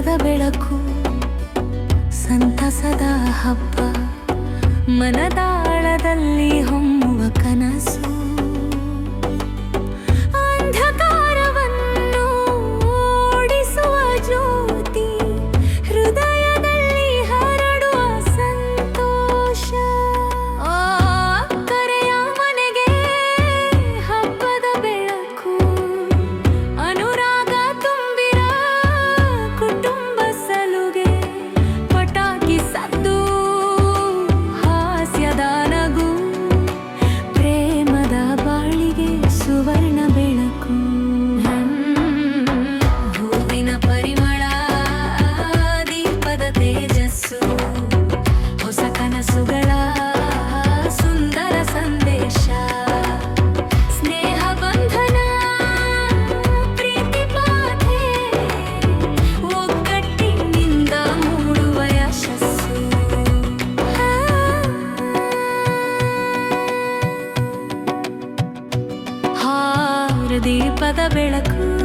ಸಂತಸದ ಬೆಳಕು ಸಂತಸದ ಹಬ್ಬ ಮನದಾಳದಲ್ಲಿ ಹೊಮ್ಮ. ஒருவர் ಸುಖದ ಬೆಳಕು.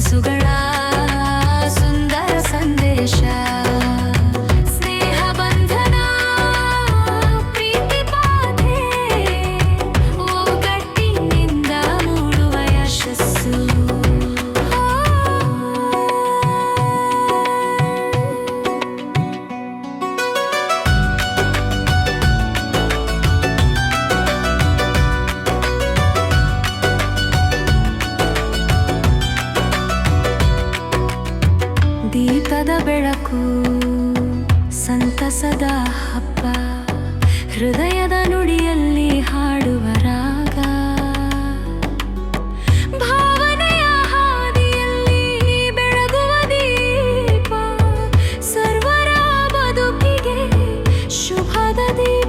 ಕನಸುಗಳ ಸುಂದರ ಸಂದೇಶ ಸಂಗೀತದ ಬೆಳಕು, ಸಂತಸದ ಹಬ್ಬ, ಹೃದಯದ ನುಡಿಯಲ್ಲಿ ಹಾಡುವ ರಾಗ. ಭಾವನೆಯ ಹಾದಿಯಲ್ಲಿ ಬೆಳಗುವ ದೀಪ, ಸರ್ವರ ಬದುಕಿಗೆ ಶುಭದ ದೀಪ.